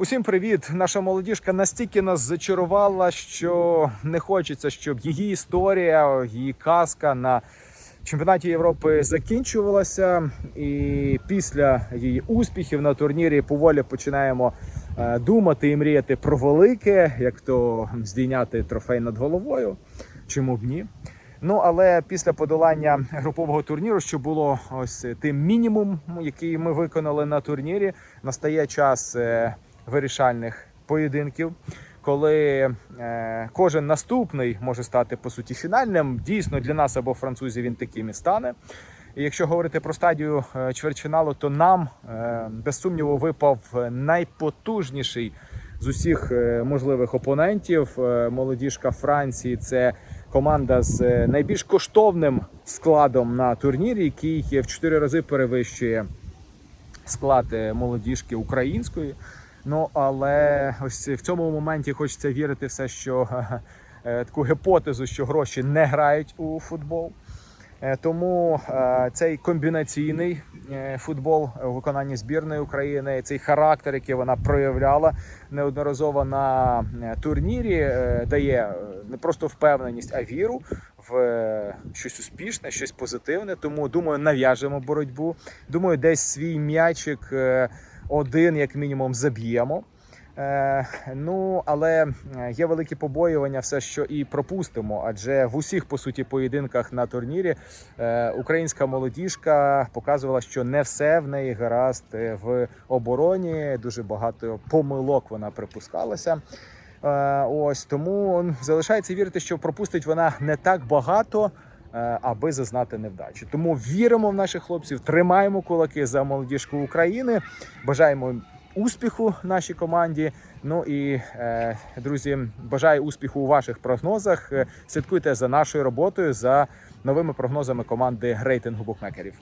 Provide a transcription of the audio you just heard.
Усім привіт! Наша молодіжка настільки нас зачарувала, що не хочеться, щоб її історія, її казка на чемпіонаті Європи закінчувалася. І після її успіхів на турнірі поволі починаємо е, думати і мріяти про велике, як то здійняти трофей над головою. Чому б ні? Ну але після подолання групового турніру, що було ось тим мінімум, який ми виконали на турнірі, настає час е, вирішальних поєдинків, коли е, кожен наступний може стати по суті фінальним. Дійсно, для нас або французів він таким і стане. І якщо говорити про стадію е, чвертьфіналу, то нам е, без сумніву випав найпотужніший з усіх е, можливих опонентів. Е, Молодіжка Франції це команда з найбільш коштовним складом на турнірі, який в чотири рази перевищує склад молодіжки української. Ну але ось в цьому моменті хочеться вірити все, що е, таку гіпотезу, що гроші не грають у футбол. Е, Тому е, цей комбінаційний футбол у виконанні збірної України, цей характер, який вона проявляла неодноразово на турнірі, дає не просто впевненість, а віру в щось успішне, щось позитивне. Тому думаю, нав'яжемо боротьбу. Думаю, десь свій м'ячик один, як мінімум, заб'ємо. Е, ну, але е, є великі побоювання, все що і пропустимо. Адже в усіх по суті поєдинках на турнірі е, українська молодіжка показувала, що не все в неї гаразд в обороні. Дуже багато помилок вона припускалася. Ось тому залишається вірити, що пропустить вона не так багато. Е, Аби зазнати невдачі, тому віримо в наших хлопців, тримаємо кулаки за молодіжку України. Бажаємо успіху нашій команді. Ну і е, друзі, бажаю успіху у ваших прогнозах. Е, Слідкуйте за нашою роботою за новими прогнозами команди рейтингу букмекерів.